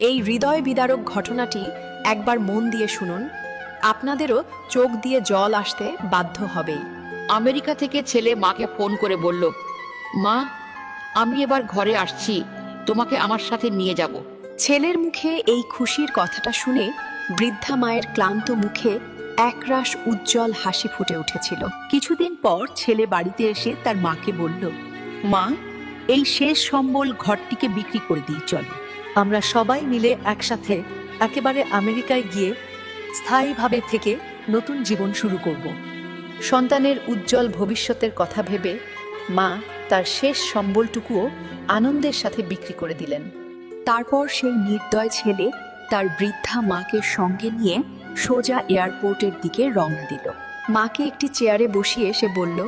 এই হৃদয় বিদারক ঘটনাটি একবার মন দিয়ে শুনুন। আপনাদেরও চোখ দিয়ে জল আসতে বাধ্য হবেই আমেরিকা থেকে ছেলে মাকে ফোন করে বলল মা আমি এবার ঘরে আসছি। তোমাকে আমার সাথে নিয়ে যাব। ছেলের মুখে এই খুশির কথাটা শুনে বৃদ্ধা মায়ের ক্লান্ত মুখে একরাশ উজ্জ্বল হাসি ফুটে উঠেছিল। কিছুদিন পর ছেলে বাড়িতে এসে তার মাকে বলল মা এই শেষ সম্বল ঘরটিকে বিক্রি করে দিই চলো। আমরা সবাই মিলে একসাথে একেবারে আমেরিকায় গিয়ে স্থায়ীভাবে থেকে নতুন জীবন শুরু করব। সন্তানের উজ্জ্বল ভবিষ্যতের কথা ভেবে মা তার শেষ সম্বলটুকুও আনন্দের সাথে বিক্রি করে দিলেন। তারপর সেই নির্দয় ছেলে তার বৃদ্ধা মাকে সঙ্গে নিয়ে সোজা এয়ারপোর্টের দিকে রওনা দিল। মাকে একটি চেয়ারে বসিয়ে সে বলল,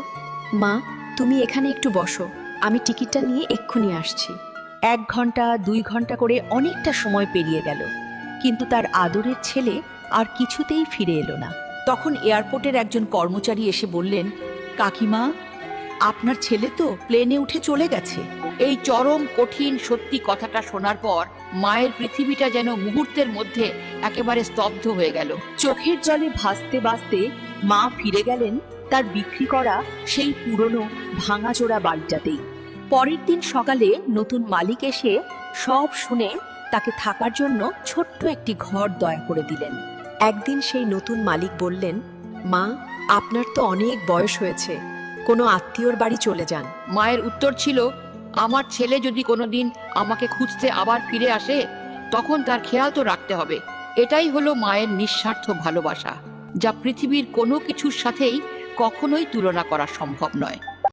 মা, তুমি এখানে একটু বসো। আমি টিকিটটা নিয়ে এক্ষুনি আসছি। এক ঘণ্টা, দুই ঘণ্টা করে অনেকটা সময় পেরিয়ে গেল। কিন্তু তার আদরের ছেলে আর কিছুতেই ফিরে এলো না। তখন এয়ারপোর্টের একজন কর্মচারী এসে বললেন, কাকিমা, আপনার ছেলে তো প্লেনে উঠে চলে গেছে। এই চরম, কঠিন, সত্যি কথাটা শোনার পর মায়ের পৃথিবীটা যেন মুহূর্তের মধ্যে একেবারে স্তব্ধ হয়ে গেল। চোখের জলে ভাসতে ভাসতে মা ফিরে গেলেন, তার বিক্রি করা সেই পুরনো, ভাঙাচোরা বাড়িটাতেই। পরের দিন সকালে নতুন মালিক এসে সব শুনে তাকে থাকার জন্য ছোট্ট একটি ঘর দয়া করে দিলেন। একদিন সেই নতুন মালিক বললেন, মা, আপনার তো অনেক বয়স হয়েছে, কোনো আত্মীয়র বাড়ি চলে যান। মায়ের উত্তর ছিল, আমার ছেলে যদি কোনোদিন আমাকে খুঁজতে আবার ফিরে আসে, তখন তার খেয়াল তো রাখতে হবে। এটাই হলো মায়ের নিঃস্বার্থ ভালোবাসা, যা পৃথিবীর কোনো কিছুর সাথেই কখনোই তুলনা করা সম্ভব নয়।